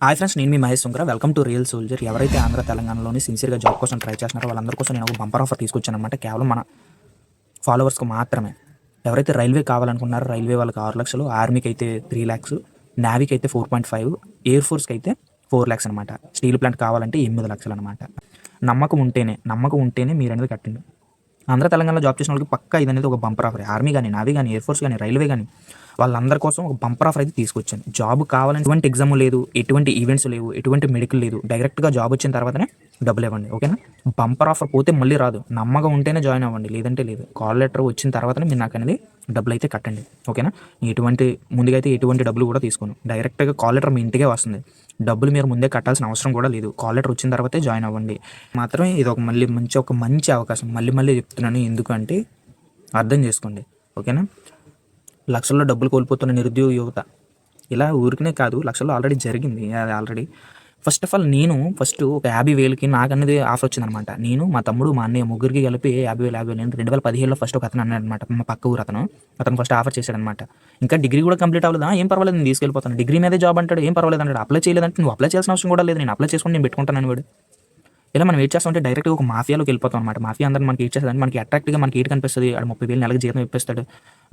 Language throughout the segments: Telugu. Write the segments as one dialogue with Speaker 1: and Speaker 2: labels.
Speaker 1: హాయ్ ఫ్రెండ్స్ నేను మీ Mahesh Sunkara welcome to real soldier ఎవరైతే ఆంధ్ర తెలంగాణలోని సిన్సియర్గా జాబ్ కోసం ట్రై చేస్తున్నారో వాళ్ళందరి కోసం నేను ఒక బంపర్ ఆఫర్ తీసుకొచ్చాను అనమాట కేవలం మన ఫాలోవర్స్కి మాత్రమే. ఎవరైతే రైల్వే కావాలనుకున్నారో రైల్వే వాళ్ళకి ఆరు లక్షలు ఆర్మీకి అయితే త్రీ ల్యాక్స్ నావీకి అయితే ఫోర్ పాయింట్ ఫైవ్ ఎయిర్ ఫోర్స్కి అయితే ఫోర్ ల్యాక్స్ అనమాట స్టీల్ ప్లాంట్ కావాలంటే ఎనిమిది లక్షలు అనమాట నమ్మకం ఉంటేనే నమ్మకం ఉంటేనే మీరు అనేది కట్టండి ఆంధ్ర తెలంగాణలో జాబ్ చేసిన వాళ్ళకి పక్కా ఇది అనేది ఒక బంపర్ ఆఫర్. ఆర్మీ కానీ నావీ కానీ ఎయిర్ ఫోర్స్ కానీ రైల్వే కానీ వాళ్ళందరి కోసం ఒక బంపర్ ఆఫర్ అయితే తీసుకొచ్చాను. జాబ్ కావాలని ఎటువంటి ఎగ్జామ్ లేదు ఎటువంటి ఈవెంట్స్ లేవు ఎటువంటి మెడికల్ లేదు డైరెక్ట్గా జాబ్ వచ్చిన తర్వాతనే డబ్బులు ఇవ్వండి ఓకేనా? బంపర్ ఆఫర్ పోతే మళ్ళీ రాదు. నమ్మగా ఉంటేనే జాయిన్ అవ్వండి లేదంటే లేదు. కాల్ లెటర్ వచ్చిన తర్వాతనే మీరు నాకు అనేది డబ్బులు అయితే కట్టండి ఓకేనా? ఎటువంటి ముందుగా అయితే ఎటువంటి డబ్బులు కూడా తీసుకోను. డైరెక్ట్గా కాల్ లెటర్ మీ ఇంటికే వస్తుంది. డబ్బులు మీరు ముందే కట్టాల్సిన అవసరం కూడా లేదు. కాల్ లెటర్ వచ్చిన తర్వాతే జాయిన్ అవ్వండి. మాత్రమే ఇది ఒక మళ్ళీ మంచి ఒక మంచి అవకాశం. మళ్ళీ మళ్ళీ చెప్తున్నాను ఎందుకంటే అర్థం చేసుకోండి ఓకేనా? లక్షల్లో డబ్బులు కోల్పోతున్న నిరుద్యోగ యువత. ఇలా ఊరికనే కాదు లక్షల్లో ఆల్రెడీ జరిగింది అది ఆల్రెడీ ఫస్ట్ ఆఫ్ ఆల్ నేను ఫస్ట్ ఒక యాభై వేలకి నాకు అనేది ఆఫర్ వచ్చిందనమాట నేను మా తమ్ముడు మా అన్నయ్య ముగ్గురికి కలిపి యాభై వేలు యాభై వేలు రెండు వేల పదిహేనులో ఫస్ట్ ఒక అతను అన్నాడు అనమాట మా పక్క ఊరు అతను. అతను ఫస్ట్ ఆఫర్ చేశాడనమాట ఇంకా డిగ్రీ కూడా కంప్లీట్ అవ్వలేదా. ఏం పర్వాలేదు నేను తీసుకెళ్ళిపోతాను. డిగ్రీ మీదే జాబ్ అంటాడు ఏం పర్వాలేదు అంటాడు. అప్లై చేయలేదంటే నువ్వు అప్లై చేయాల్సిన అవసరం కూడా లేదు. నేను అప్లై చేసుకుని నేను పెట్టుకుంటాను వాడు. ఇలా మనం వెయిట్ చేస్తామంటే డైరెక్ట్గా ఒక మాఫియాలోకి వెళ్ళిపోతాం అనమాట మాఫియా అందరూ మనకి ఏడ్ చేస్తుంది మనకి అట్రాక్ట్గా మనకి ఏడు కనిపిస్తుంది. అది ముప్పై వేలు నెలకి జీతం ఇప్పిస్తాడు.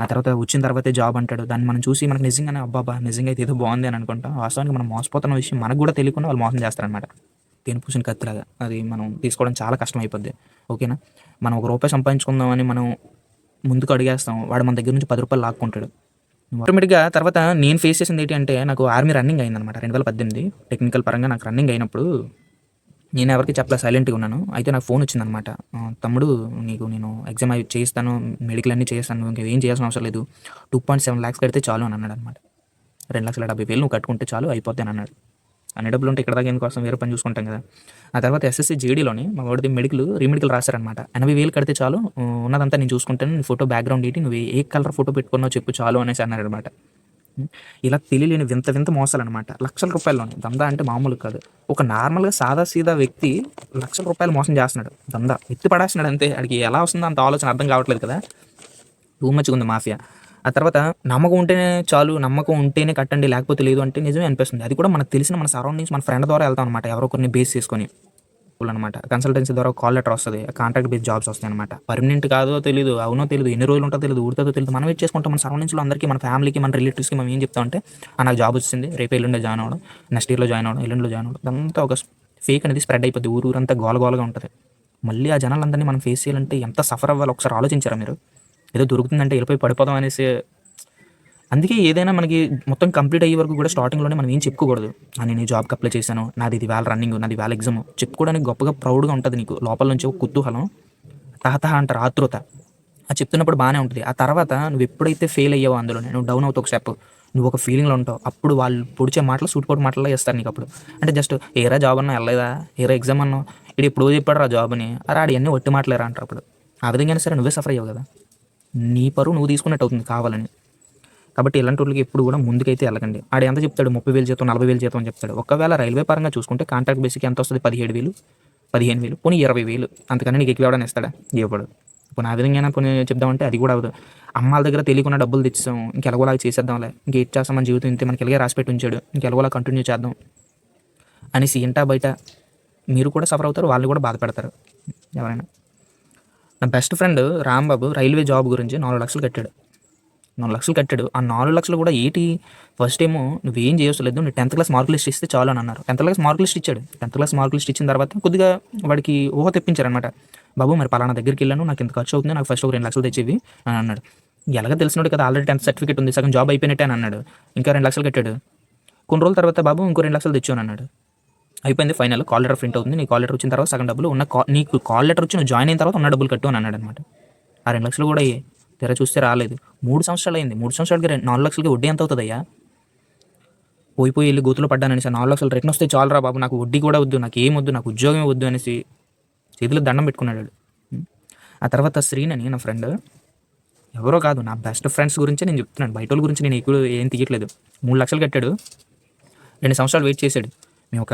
Speaker 1: ఆ తర్వాత వచ్చిన తర్వాతే జాబ్ అంటాడు. దాన్ని మనం చూసి మనకి నిజంగానే అబ్బాబా నిజంగా అయితే ఏదో బాగుంది అని అనుకుంటాం. వాస్తవానికి మనం మోసపోతున్న విషయం మనకు కూడా తెలియకుండా వాళ్ళు మోసం చేస్తారనమాట తేను పూసిన కత్తిలాగా. అది మనం తీసుకోవడం చాలా కష్టం అయిపోద్ది ఓకేనా? మనం ఒక రూపాయి సంపాదించుకుందామని మనం ముందుకు అడిగేస్తాం. వాడు మన దగ్గర నుంచి పది రూపాయలు లాక్కుంటాడు. ఆటోమేటిక్గా తర్వాత నేను ఫేస్ చేసింది ఏంటి అంటే నాకు ఆర్మీ రన్నింగ్ అయిందనమాట రెండు వేల పద్దెనిమిది. టెక్నికల్ పరంగా నాకు రన్నింగ్ అయినప్పుడు నేను ఎవరికి చెప్పలే సైలెంట్గా ఉన్నాను. అయితే నాకు ఫోన్ వచ్చిందనమాట. తమ్ముడు నీకు నేను ఎగ్జామ్ అవి చేస్తాను మెడికల్ అన్నీ చేస్తాను ఇంకా ఏం చేయాల్సిన అవసరం లేదు. టూ పాయింట్ సెవెన్ ల్యాక్స్ కడితే చాలు అని అన్నాడు అనమాట. రెండు లక్షల డెబ్బై వేలు నువ్వు కట్టుకుంటే చాలు అయిపోద్ది అన్నాడు. అన్ని డబ్బులు ఉంటే ఇక్కడ దాకా కోసం వేరే పని చూసుకుంటాం కదా. ఆ తర్వాత ఎస్ఎస్సి జేడీలోని మా వాడిది మెడికల్ రీమెడికల్ రాశారనమాట. ఎనభై వేలు కడితే చాలు ఉన్నదంతా నేను చూసుకుంటాను ఫోటో బ్యాక్గ్రౌండ్ ఏంటి నువ్వు ఏ కలర్ ఫోటో పెట్టుకున్నావు చెప్పు చాలు అనేసి అన్నాడు అనమాట ఇలా తెలియలేని వింత వింత మోసాలు అనమాట లక్షల రూపాయల్లోనే. దందా అంటే మామూలు కాదు. ఒక నార్మల్గా సాదా సీదా వ్యక్తి లక్షల రూపాయలు మోసం చేస్తున్నాడు. దందా. ఎత్తి పడేస్తున్నాడు అంతే. అడిగి ఎలా వస్తుందో అంత ఆలోచన అర్థం కావట్లేదు కదా. టూ మచ్గా ఉంది మాఫియా. ఆ తర్వాత నమ్మకం ఉంటేనే చాలు నమ్మకం ఉంటేనే కట్టండి లేకపోతే లేదు అంటే నిజమే అనిపిస్తుంది. అది కూడా మనకు తెలిసిన మన సరౌండింగ్స్ మన ఫ్రెండ్ ద్వారా వెళ్తాం అనమాట ఎవరో కొన్ని బేస్ చేసుకొని. అనమాట కన్సల్టెన్సీ ద్వారా కాల్ లెటర్ వస్తుంది. కాంట్రాక్ట్ బేస్ జాబ్స్ వస్తాయి అనమాట పర్మనెంట్ కాదో తెలియదు అవునో తెలియదు ఎన్ని రోజులు ఉంటుందో తెలియదు ఊరితో తెలియదు మనం వెయిట్ చేసుకుంటాం? మన సరౌండింగ్స్లో అందరికీ మన ఫ్యామిలీకి మన రిలేటివ్స్కి మనం ఏం చెప్తామంటే "ఆ, నాకు జాబ్ వచ్చింది రేపు ఎల్లుండే జాయిన్ అవ్వడం నెక్స్ట్ ఇయర్లో జాయిన్ అవ్వడం ఎల్లుండిలో జాయిన్ అవ్వడం. అంతా ఒక ఫేక్ అనేది స్ప్రెడ్ అయిపోద్ది. ఊరు ఊరంతా గోలగోలగా ఉంటుంది. మళ్ళీ ఆ జనాలందరినీ మనం ఫేస్ చేయాలంటే ఎంత సఫర్ అవ్వాలి? ఒకసారి ఆలోచించారా మీరు? ఏదో దొరుకుతుందంటే వెళ్ళిపోయి పడిపోదాం అనేసి అందుకే ఏదైనా మనకి మొత్తం కంప్లీట్ అయ్యే వరకు కూడా స్టార్టింగ్లోనే మనం ఏం చెప్పుకోకూడదు. నేను ఈ జాబ్కి అప్లై చేశాను. నాది ఇది వేళ రన్నింగ్ నాది వేళ ఎగ్జామ్ చెప్పుకోవడానికి గొప్పగా ప్రౌడ్గా ఉంటుంది నీకు. లోపల నుంచి ఒక కుతూహలం. తహతహ అంటారు ఆతృత ఆ చెప్తున్నప్పుడు బాగానే ఉంటుంది. ఆ తర్వాత నువ్వు ఎప్పుడైతే ఫెయిల్ అయ్యావో అందులో నువ్వు డౌన్ అవుతావు ఒక స్టెప్ నువ్వు ఒక ఫీలింగ్లో ఉంటావు. అప్పుడు వాళ్ళు పొడిచే మాటలు సూట్పోట్ మాటలు వేస్తారు నీకు అప్పుడు. అంటే జస్ట్ ఏరా జాబ్ అన్నా వెళ్ళలేదా? ఏరా ఎగ్జామ్ అన్నా ఇది ఎప్పుడో చెప్పాడు రా జాబ్ అని అరే ఆడి ఒట్టి మాటలేరా? అంటారు అప్పుడు. ఆ విధంగా సరే నువ్వే సఫర్ అయ్యావు కదా. నీ పరువు నువ్వు తీసుకున్నట్టు అవుతుంది కావాలని. కాబట్టి ఇలాంటి వాళ్ళకి ఎప్పుడు కూడా ముందుకైతే వెళ్ళకండి ఆడ ఎంత చెప్తాడు? ముప్పై వేలు జీతం నలభై వేలు జీతం అని చెప్తాడు. ఒకవేళ రైల్వే పరంగా చూసుకుంటే కాంట్రాక్ట్ బేసిక్ ఎంత వస్తుంది? పదిహేడు వేలు పదిహేను వేలు పోనీ ఇరవై వేలు. అంతకన్నా నీకు ఎక్కువ ఎవడని ఇస్తాడా? ఇవ్వడు. పోనీ ఆ విధంగా పోనీ చెప్దామంటే అది కూడా అవ్వదు. అమ్మాల దగ్గర తెలియకుండా డబ్బులు తెచ్చాం ఇంకెలగోలా చేసేద్దాంలే. ఇంకేం చేస్తాం మన జీవితం ఇంతే మనకి ఇలాగే రాసి పెట్టి ఉంచాడు. ఇంకెలగోలా కంటిన్యూ చేద్దాం అనేసి ఇంటా బయట మీరు కూడా సఫర్ అవుతారు వాళ్ళు కూడా బాధపడతారు. ఎవరైనా. నా best friend Rambabu railway job గురించి నాలుగు లక్షలు కట్టాడు. నాలుగు లక్షలు కట్టాడు. ఆ నాలుగు లక్షలు కూడా ఏంటి? ఫస్ట్ ఏమో నువ్వేం చేయవసలేదు నువ్వు టెన్త్ క్లాస్ మార్క్ లిస్ట్ ఇస్తే చాలు అని అన్నారు. టెన్త్ క్లాస్ మార్క్ లిస్ట్ ఇచ్చాడు. టెన్త్ క్లాస్ మార్క్ లిస్ట్ ఇచ్చిన తర్వాత కొద్దిగా వాడికి ఊహ తెప్పించారనమాట బాబు మరి పలానా దగ్గరికి వెళ్ళాను నాకు ఇంత ఖర్చు అవుతుంది నాకు ఫస్ట్ ఒక రెండు లక్షలు తెచ్చేవి అని అన్నాడు. ఎలాగ తెలిసినోడు కదా ఆల్రెడీ టెన్త్ సర్టిఫికేట్ ఉంది సగం జాబ్ అయిపోయినట్టే అని అన్నాడు. ఇంకా రెండు లక్షలు కట్టాడు. కొన్ని రోజుల తర్వాత బాబు ఇంకో రెండు లక్షలు తెచ్చాను అన్నాడు. అయిపోయింది ఫైనల్. కాల్ లెటర్ ప్రింట్ అవుతుంది నీ కాల్ లెటర్ వచ్చిన తర్వాత సగం డబ్బులు ఉన్న కా- నీకు కాల్ లెటర్ వచ్చి నువ్వు జాయిన్ అయిన తర్వాత ఉన్న డబ్బులు కట్టు అని అన్నాడు అనమాట ఆ రెండు లక్షలు కూడా తెర చూస్తే రాలేదు. మూడు సంవత్సరాలు అయింది మూడు సంవత్సరాలకి రెండు- నాలుగు లక్షలకి వడ్డీ ఎంత అవుతుందయ్యా? పోయి పోయి వెళ్ళి గోతులు పడ్డానని సార్ నాలుగు లక్షలు రిటర్న్ వస్తే చాలు రా బాబు నాకు వడ్డీ కూడా వద్దు నాకు ఏం వద్దు నాకు ఉద్యోగమే వద్దు అనేసి చేతిలో దండం పెట్టుకున్నాడు ఆ తర్వాత శ్రీనని నా ఫ్రెండ్ ఎవరో కాదు నా బెస్ట్ ఫ్రెండ్స్ గురించి నేను చెప్తున్నాను. బయట వాళ్ళ గురించి నేను ఎక్కువ ఏం తీయట్లేదు. మూడు లక్షలు కట్టాడు. రెండు సంవత్సరాలు వెయిట్ చేశాడు. మేము ఒక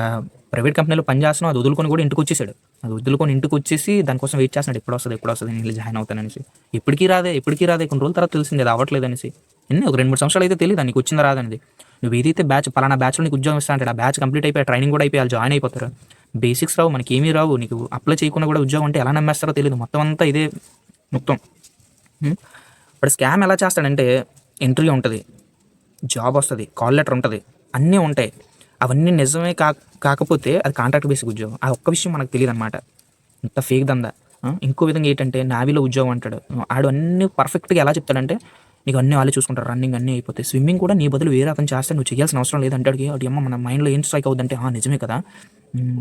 Speaker 1: ప్రైవేట్ కంపెనీలో పనిచేస్తున్నాం అది వదులుకొని కూడా ఇంటికి వచ్చేసాడు. అది వదులుకొని ఇంటికి వచ్చేసి దానికోసం వెయిట్ చేస్తున్నాడు. ఎప్పుడు వస్తుంది ఎప్పుడు వస్తుంది నేను జాయిన్ అవుతానని ఎప్పటికీ రాదే ఎప్పటికీ రాదే కొన్ని రోజుల తర్వాత తెలిసింది అది అవ్వట్లేదు అనేసి. ఎన్ని ఒక రెండు మూడు సంవత్సరాలు అయితే తెలియదు నీకు వచ్చిందా రాదనేది నువ్వు ఏదైతే బ్యాచ్ పలానా బ్యాచ్లో నీకు ఉద్యోగం ఇస్తా అంటే ఆ బ్యాచ్ కంప్లీట్ అయిపోయి ట్రైనింగ్ కూడా అయిపోయి జాయిన్ అయిపోతారు. బేసిక్స్ రావు మనకి ఏమీ రావు నీకు అప్లై చేయకుండా కూడా ఉద్యోగం అంటే ఎలా నమ్మేస్తారో తెలియదు. మొత్తం అంతా ఇదే మొత్తం. ఉం? ఇప్పుడు స్కామ్ ఎలా చేస్తాడంటే ఇంటర్వ్యూ ఉంటుంది జాబ్ వస్తుంది కాల్ లెటర్ ఉంటుంది అన్నీ ఉంటాయి. అవన్నీ నిజమే కా కాకపోతే అది కాంట్రాక్ట్ బేసిక్ ఉద్యోగం. ఆ ఒక్క విషయం మనకు తెలియదు అనమాట ఇంత ఫేక్ దందా. ఇంకో విధంగా ఏంటంటే నావీలో ఉద్యోగం అంటాడు. ఆడు అన్ని పర్ఫెక్ట్గా ఎలా చెప్తాడంటే నీకు అన్నీ వాళ్ళే చూసుకుంటారు. రన్నింగ్ అన్నీ అయిపోతాయి. స్విమ్మింగ్ కూడా నీ బదులు వేరే అతను చేస్తే నువ్వు చేయాల్సిన అవసరం లేదంటాడు అటు అమ్మ మన మైండ్లో ఏం స్ట్రైక్ అవుతుందంటే ఆ నిజమే కదా.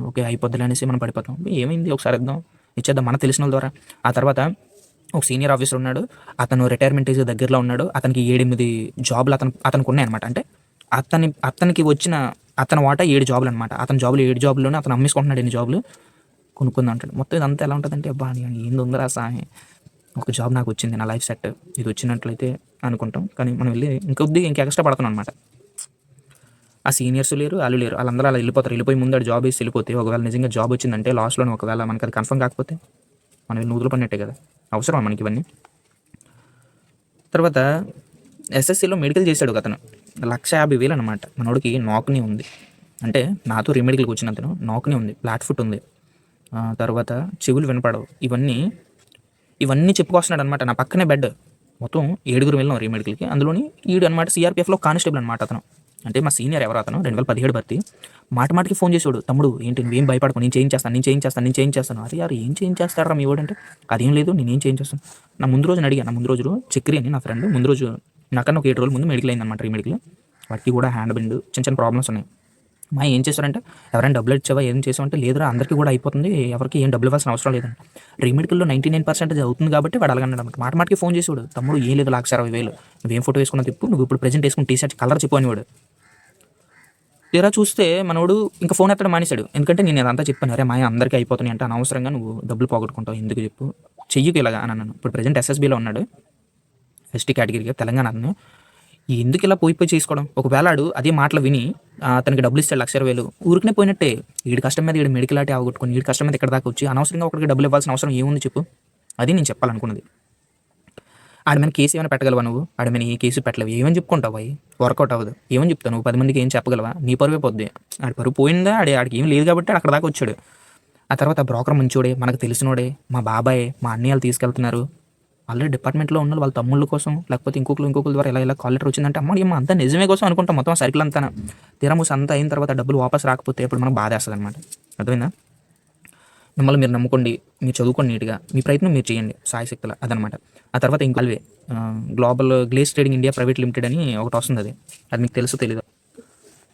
Speaker 1: ఓకే అయిపోద్దులే అనేసి మనం పడిపోతాం. ఏమైంది? ఒకసారి ఇద్దాం ఇచ్చేద్దాం మన తెలిసిన వాళ్ళ ద్వారా. ఆ తర్వాత ఒక సీనియర్ ఆఫీసర్ ఉన్నాడు. అతను రిటైర్మెంట్ ఏజ్ దగ్గరలో ఉన్నాడు. అతనికి ఏడెనిమిది జాబులు అతను అతనికి ఉన్నాయన్నమాట. అంటే అతని అతనికి వచ్చిన అతను వాటా ఏడు జాబులు అనమాట అతని జాబులు ఏడు జాబుల్లోనే అతను అమ్మేసుకుంటున్నాడు ఎన్ని జాబులు? కొనుక్కుందాం అంటాడు. మొత్తం ఇదంతా ఎలా ఉంటుందంటే అబ్బా ఏంది ఉందరా సామి ఒక జాబ్ నాకు వచ్చింది నా లైఫ్ సెట్. ఇది వచ్చినట్లయితే అనుకుంటాం. కానీ మనం వెళ్ళి ఇంకొద్ది ఇంకా ఎక్స్ట్రా పడుతున్నాం అనమాట ఆ సీనియర్స్ లేరు వాళ్ళు లేరు. వాళ్ళందరూ అలా వెళ్ళిపోతారు. వెళ్ళిపోయి ముందు జాబ్ వేసి వెళ్ళిపోతే ఒకవేళ నిజంగా జాబ్ వచ్చిందంటే లాస్ట్లోనే ఒకవేళ మనకి అది కన్ఫర్మ్ కాకపోతే మనం నూతులు పడినట్టే కదా. అవసరమా మనకి ఇవన్నీ? తర్వాత ఎస్ఎస్సీలో మెడికల్ చేశాడు ఒక అతను లక్ష యాభై వేలు అనమాట మనోడికి నాక్ని ఉంది. అంటే నాతో రీమెడికల్కి వచ్చిన అతను. నాక్ని ఉంది. ఫ్లాట్ ఫుట్ ఉంది. తర్వాత చెవులు వినపడవు. ఇవన్నీ ఇవన్నీ చెప్పుకొస్తున్నాడు అనమాట నా పక్కనే బెడ్ మొత్తం ఏడుగురు వెళ్ళాం రీమెడికల్కి అందులోని ఈడు అనమాట సిఆర్పిఎఫ్లో కానిస్టేబుల్ అనమాట అతను. అంటే మా సీనియర్ ఎవరు అతను. రెండు వేల పదిహేడు భర్తీ. మాట మాటకి ఫోన్ చేసాడు తమ్ముడు ఏంటి నువ్వేం భయపడకు? నేను చేంజ్ చేస్తాను నేను చేంజ్ చేస్తాను నేను చేంజ్ చేస్తాను. అరే యారు ఏం చేంజ్ చేస్తారా మీ వాడంటే? అదేం లేదు నేను ఏం చేంజ్ చేస్తాను. నా ముందు రోజు అడిగాను నా ముందు రోజు చక్రి అని నా ఫ్రెండ్ ముందు రోజు నాకన్నా ఒక ఏడు రోజుల ముందు మెడికల్ అయిందనమాట ఈ మెడికల్ వాటికి కూడా హ్యాండ్ బిండ్ చిన్న చిన్న ప్రాబ్లమ్స్ ఉన్నాయి. మా ఏం చేశారంటే ఎవరైనా డబ్బులు ఇచ్చావా ఏం చేసావంటే లేదురా అందరికీ కూడా అయిపోతుంది ఎవరికి ఏం డబ్బులు ఇవ్వాల్సిన అవసరం లేదండి రీమెడికల్లో నైంటీ నైన్ పర్సెంటేజ్ అవుతుంది కాబట్టి వాడు అలాగన్నాడు అనమాట మాట మాటకి ఫోన్ చేసేవాడు తమ్ముడు ఏం లేదు లాక్స్ అరవై వేలు. నువ్వేం ఫోటో వేసుకున్నా తిప్పు నువ్వు ఇప్పుడు ప్రెజెంట్ వేసుకున్న టీ షర్ట్ కలర్ చెప్పు అనేవాడు. తీరా చూస్తే మనోడు ఇంకా ఫోన్ ఎత్తడం మానేశాడు. ఎందుకంటే నేను అదంతా చెప్పాను అరే మాయ అందరికీ అయిపోతున్నాయి అంటే అనవసరంగా నువ్వు డబ్బులు పోగొట్టుకుంటావు ఎందుకు చెప్పు. చెయ్యకు ఇలాగా అని అన్నాను. ఇప్పుడు ప్రజెంట్ ఎస్ఎస్బీలో ఉన్నాడు. ఎస్టీ కేటగిరీగా తెలంగాణ అతను ఎందుకు ఇలా పోయి పోయి చేసుకోవడం? ఒకవేళ ఆడు అదే మాటలు విని అతనికి డబ్బులు ఇస్తాడు లక్ష ఇరవై వేలు ఊరికనే పోయినట్టే వీడి కష్టం మీద వీడి మెడికల్ ఆటి ఆగొట్టుకుని వీడి కష్టం మీద ఇక్కడ దాకా వచ్చి అనవసరంగా ఒకరికి డబ్బులు ఇవ్వాల్సిన అవసరం ఏముంది చెప్పు? అది నేను చెప్పాలనుకున్నది. ఆడ మీద కేసు ఏమైనా పెట్టగలవా నువ్వు? ఆడి మీద ఏ కేసు పెట్టలేవు. ఏమని చెప్పుకుంటావు అవి వర్కౌట్ అవ్వదు. ఏమని చెప్తావు నువ్వు? పది మందికి ఏం చెప్పగలవా? నీ పరువే పోద్ది. ఆడి పరువు పోయిందా? ఆడి ఆడికి ఏం లేదు కాబట్టి అక్కడ దాకా వచ్చాడు. ఆ తర్వాత బ్రోకర్ మంచోడే మనకు తెలిసినోడే మా బాబాయ్ మా అన్నయ్యలు తీసుకెళ్తున్నారు. ఆల్రెడీ డిపార్ట్మెంట్లో ఉన్న వాళ్ళ తమ్ముళ్ళ కోసం లేకపోతే ఇంకొకరు ఇంకొకరి ద్వారా ఇలా ఇలా కాల్ లెటర్ వచ్చిందంటే అమ్మ ఏమో అంతా నిజమే కోసం అనుకుంటాం. మొత్తం సర్కిల్ అంతా తీరమూసి అంతా అయిన తర్వాత డబ్బులు వాపస్ రాకపోతే ఇప్పుడు మనకు బాధ వేస్తుంది అనమాట అర్థమైందా? మిమ్మల్ని మీరు నమ్ముకోండి మీరు చదువుకోండి నీట్గా. మీ ప్రయత్నం మీరు చేయండి సాయశక్తుల అదనమాట. ఆ తర్వాత ఇంకో అల్వే global గ్లేస్ trading India private limited అని ఒకటి వస్తుంది అది. అది మీకు తెలుసు తెలియదు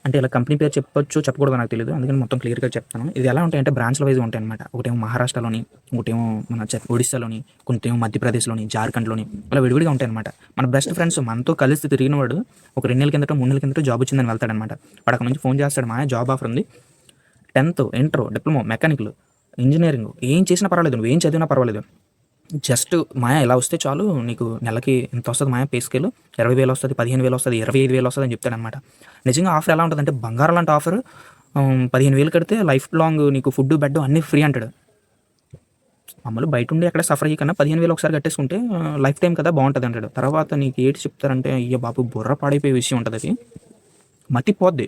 Speaker 1: అంటే ఇలా కంపెనీ పేరు చెప్పొచ్చు చెప్పకూడదు నాకు తెలియదు అందుకని మొత్తం క్లియర్గా చెప్తాను. ఇది ఎలా ఉంటాయంటే బ్రాంచ్ల వైజ్ ఉంటాయి అనమాట ఒకటేమో మహారాష్ట్రలోని ఒకటేమో మన చె- ఒడిస్సాలోని కొంతేమో మధ్యప్రదేశ్లోని జార్ఖండ్లోని అలా విడివిడిగా ఉంటాయి అనమాట మన బెస్ట్ ఫ్రెండ్స్ మనతో కలిసి తిరిగిన వాడు ఒక రెండు నెలల కిందట మూడు నెలల కిందట జాబ్ వచ్చిందని వెళ్తాడనమాట వాడు అక్కడ నుంచి ఫోన్ చేస్తాడు మా జాబ్ ఆఫర్ ఉంది. టెన్త్ ఇంటర్ డిప్లొమా మెకానిక్లు ఇంజనీరింగ్ ఏం చేసినా పర్వాలేదు నువ్వు ఏం చదివినా పర్వాలేదు. జస్ట్ మాయా ఇలా వస్తే చాలు నీకు నెలకి ఎంత వస్తుంది మాయా పే స్కేల్ ఇరవై వేలు వస్తుంది పదిహేను వేలు వస్తుంది ఇరవై ఐదు వేలు వస్తుంది అని చెప్తాడనమాట నిజంగా ఆఫర్ ఎలా ఉంటుందంటే బంగారం లాంటి ఆఫర్ పదిహేను వేలు కడితే లైఫ్ లాంగ్ నీకు ఫుడ్ బెడ్ అన్నీ ఫ్రీ అంటాడు. మామూలు బయట ఉండి ఎక్కడ సఫర్ అయ్యి కన్నా పదిహేను వేలు ఒకసారి కట్టేసుకుంటే లైఫ్ టైం కదా బాగుంటుంది అంటాడు. తర్వాత నీకు ఏంటి చెప్తారంటే అయ్యో బాబు బుర్ర పాడైపోయే విషయం ఉంటుంది అది. మతిపోద్ది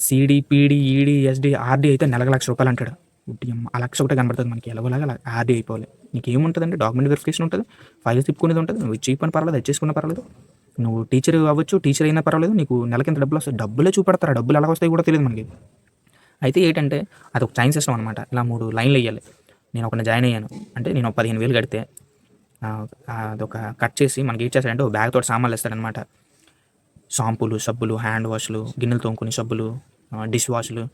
Speaker 1: CD PD ED SD RD అయితే నెలకు లక్ష రూపాయలు అంటాడు. ఉట్టి ఆ లక్ష ఒకటే కనబడుతుంది మనకి. ఎలాగోలాగా అలా ఆర్డి అయిపోవాలి. నీకు ఏముంటుందంటే డాక్యుమెంట్ వెరిఫికేషన్ ఉంటుంది ఫైల్ తిప్పుకునేది ఉంటుంది. నువ్వు ఇచ్చి పర్వాలేదు తెచ్చేసుకున్న పర్వాలేదు. నువ్వు టీచర్ అవ్వచ్చు టీచర్ అయినా పర్వాలేదు. నీకు నెలకి ఎంత డబ్బులు వస్తాయి? డబ్బులే చూపెడతారు? డబ్బులు ఎలా వస్తాయి కూడా తెలియదు మనకి. అయితే ఏంటంటే అది ఒక సైన్స్ సిస్టమ్ అనమాట ఇలా మూడు లైన్లు వేయాలి. నేను ఒకరిని జాయిన్ అయ్యాను. అంటే నేను ఒక పదిహేను వేలు కడితే అదొక కట్ చేసి మనకి ఏం చేస్తాడంటే ఒక బ్యాగ్ తోటి సామాన్లు ఇస్తాడనమాట షాంపూలు సబ్బులు హ్యాండ్ వాష్లు గిన్నెలు తోముకునే సబ్బులు డిష్ వాష్లు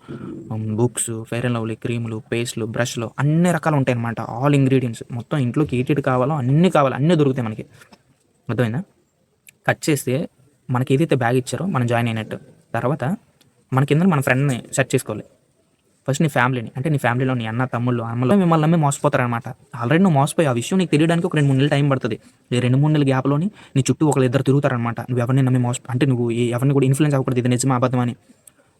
Speaker 1: బుక్స్ ఫెయిర్ అండ్ లవ్లీ క్రీములు పేస్ట్లు బ్రష్లు అన్ని రకాలు ఉంటాయి అనమాట ఆల్ ఇంగ్రీడియంట్స్ మొత్తం ఇంట్లోకి ఏటేటి కావాలో అన్నీ కావాలి అన్నీ దొరుకుతాయి మనకి. అర్థమైందా? కట్ చేస్తే మనకి ఏదైతే బ్యాగ్ ఇచ్చారో మనం జాయిన్ అయినట్టు. తర్వాత మన కింద మన ఫ్రెండ్ని సెట్ చేసుకోవాలి. ఫస్ట్ నీ ఫ్యామిలీని అంటే నీ ఫ్యామిలీలో నీ అన్న తమ్ముళ్ళు అమ్మలు మిమ్మల్ని నమ్మి మోసపోతారనమాట ఆల్రెడీ నువ్వు మోసపోయి ఆ విషయం నీకు తెలియడానికి ఒక రెండు మూడు నెలలు టైం పడుతుంది. ఈ రెండు మూడు నెలల గ్యాప్లోని నీ చుట్టూ ఒకళ్ళు ఇద్దరు తిరుగుతారనమాట నువ్వు ఎవరిని నమ్మి మోస అంటే నువ్వు ఎవరిని కూడా ఇన్ఫ్లుయెన్స్ అవ్వకూడదు. ఇది నిజమా అబద్ధం అని.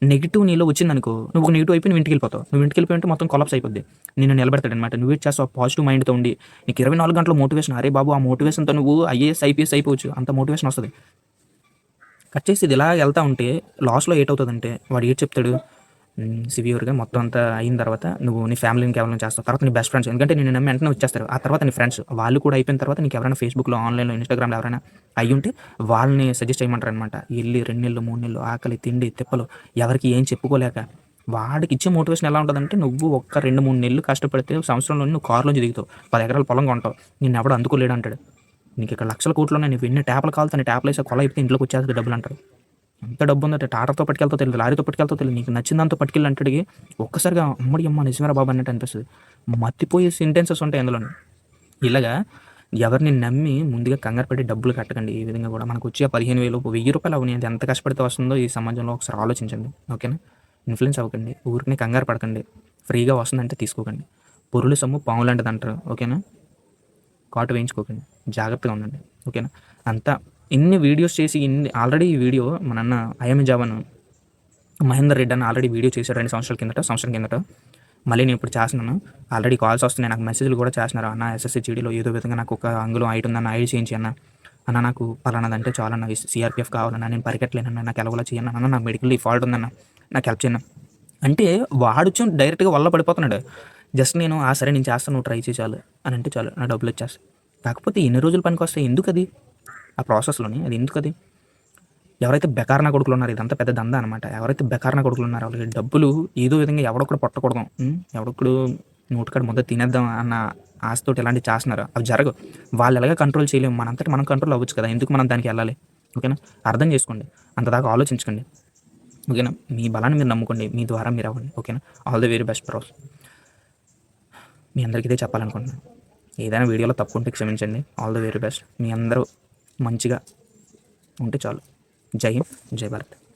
Speaker 1: నెగిటివ్ నీలో వచ్చింది అనుకో నువ్వు ఒక నెగిటివ్ అయిపోయి నువ్వు ఇంటికి వెళ్ళిపోతావు. నువ్వు ఇంటికి వెళ్ళిపోయి మొత్తం కొలాప్స్ అయిపోద్ది. నేను నిలబెడతాడు అనమాట నువ్వు ఇట్ చేస్తావు? పాజిటివ్ మైండ్తో ఉండి. నీకు ఇరవై నాలుగు గంటల మోటివేషన్ అరే బాబు ఆ మోటివేషన్తో నువ్వు ఐఏఎస్ ఐపీఎస్ అయిపోవచ్చు. అంత మోటివేషన్ వస్తుంది. కట్ చేసి ఇది ఇలా వెళ్తా ఉంటే లాస్ట్లో అవుతుందంటే వాడు ఏం చెప్తాడు? సివియర్గా మొత్తం అంతా అయిన తర్వాత నువ్వు నీ ఫ్యామిలీని కేవలం చేస్తావు. తర్వాత నీ బెస్ట్ ఫ్రెండ్స్. ఎందుకంటే నేను నమ్మి వెంటనే వచ్చేస్తారు. ఆ తర్వాత నీ ఫ్రెండ్స్. వాళ్ళు కూడా అయిపోయిన తర్వాత నీకు ఎవరైనా ఫేస్బుక్లో ఆన్లైన్లో ఇన్స్టాగ్రామ్లో ఎవరైనా అయ్యి ఉంటే వాళ్ళని సజెస్ట్ చేయమంటారు అనమాట వెళ్ళి రెండు నెలలు మూడు నెలలు ఆకలి తిండి తిప్పలు ఎవరికి ఏం చెప్పుకోలేక. వాడికి ఇచ్చే మోటివేషన్ ఎలా ఉంటుందంటే నువ్వు ఒక్క రెండు మూడు నెలలు కష్టపడితే సంవత్సరంలో నువ్వు కారులోంచి దిగుతావు. పది ఎకరాల పొలం కొంటావు. నేను ఎవడు అందుకోలేడు అంటాడు నీకు ఇక్కడ లక్షల కోట్లు ఉన్నాయి నువ్వు ఎన్ని ట్యాప్లు కావాలి ట్యాప్లు వేసే కొల అయితే ఇంట్లోకి వచ్చేది డబ్బులు అంటారు ఎంత డబ్బు ఉందంటే టాటర్తో పట్టుకెళ్తో తెలియదు లారీతో పట్టుకెళ్తో తెలియదు. నీకు నచ్చిందంతా పట్టుకెళ్ళి అంటాడు ఒక్కసారిగా అమ్మడి అమ్మ నిజమేరా బాబు అన్నట్టు అనిపిస్తుంది. మత్తిపోయే సెంటెన్సెస్ ఉంటాయి అందులో ఇలాగా ఎవరిని నమ్మి ముందుగా కంగారు పెట్టి డబ్బులు కట్టకండి. ఈ విధంగా కూడా మనకు వచ్చే పదిహేను వేలు వెయ్యి రూపాయలు అవని ఎంత కష్టపడితే వస్తుందో ఈ సమాజంలో ఒకసారి ఆలోచించండి. ఓకేనా? ఇన్ఫ్లుయెన్స్ అవ్వకండి. ఊరికి కంగారు పడకండి. ఫ్రీగా వస్తుందంటే తీసుకోకండి. పొరులు సొమ్ము పాము లాంటిది అంటారు. ఓకేనా? కాటు వేయించుకోకండి. జాగ్రత్తగా ఉండండి. ఓకేనా? అంతా ఇన్ని వీడియోస్ చేసి ఇన్ని ఆల్రెడీ ఈ వీడియో మన అన్న ఐఎమ్ జావన్ మహేందర్ రెడ్డి అని ఆల్రెడీ వీడియో చేశాడు రెండు సంవత్సరాల కిందట సంవత్సరం కిందట. మళ్ళీ నేను ఇప్పుడు చేస్తున్నాను. ఆల్రెడీ కాల్స్ వస్తున్నాయి. నాకు మెసేజ్లు కూడా చేస్తున్నారు. అన్న ఎస్ఎస్సీ జీడీలో ఏదో విధంగా నాకు ఒక అంగుళం హైట్ ఉందన్న ఐడి చేయించి అన్న. అన్న నాకు పలానాదంటే చాలా అన్న సిఆర్పిఎఫ్ కావాలన్నా నేను పరిగెట్టలేనన్నా నాకు ఎలాగోలా చేయను అన్న నాకు మెడికల్ ఫాల్ట్ ఉందన్న నాకు హెల్ప్ చేయను అంటే వాడు వచ్చి డైరెక్ట్గా వల్ల పడిపోతున్నాడు. జస్ట్ నేను ఆ సరే నేను చేస్తాను. నువ్వు ట్రై చేయాలి అని అంటే చాలు. నా డబ్బులు వచ్చేస్తాయి. కాకపోతే ఎన్ని రోజులు పనికి వస్తాయి? ఎందుకు అది ఆ ప్రాసెస్లోని? అది ఎందుకు అది ఎవరైతే బెకారణ కొడుకులు ఉన్నారు ఇదంతా పెద్ద దంద అనమాట ఎవరైతే బెకారణ కొడుకులు ఉన్నారో వాళ్ళకి డబ్బులు ఏదో విధంగా ఎవడొక్కడు పట్టకూడదు. ఎవడొక్కడు నోటికాడ ముద్ద తినేద్దాం అన్న ఆశతోటి ఇలాంటివి చేస్తున్నారు అవి జరగవు. వాళ్ళు ఎలాగ కంట్రోల్ చేయలేము. మనంతటి మనం కంట్రోల్ అవ్వచ్చు కదా. ఎందుకు మనం దానికి వెళ్ళాలి? ఓకేనా? అర్థం చేసుకోండి. అంతదాకా ఆలోచించుకోండి. ఓకేనా? మీ బలాన్ని మీరు నమ్ముకోండి. మీ ద్వారా మీరు అవ్వండి. ఓకేనా? ఆల్ ది వెరీ బెస్ట్ ప్రాస్ మీ అందరికీ ఇదే చెప్పాలనుకుంటున్నాను. ఏదైనా వీడియోలో తప్పు ఉంటే క్షమించండి. ఆల్ ది వెరీ బెస్ట్ మీ అందరూ మంచిగా ఉంటే చాలు. జై హింద్ జై భారత్.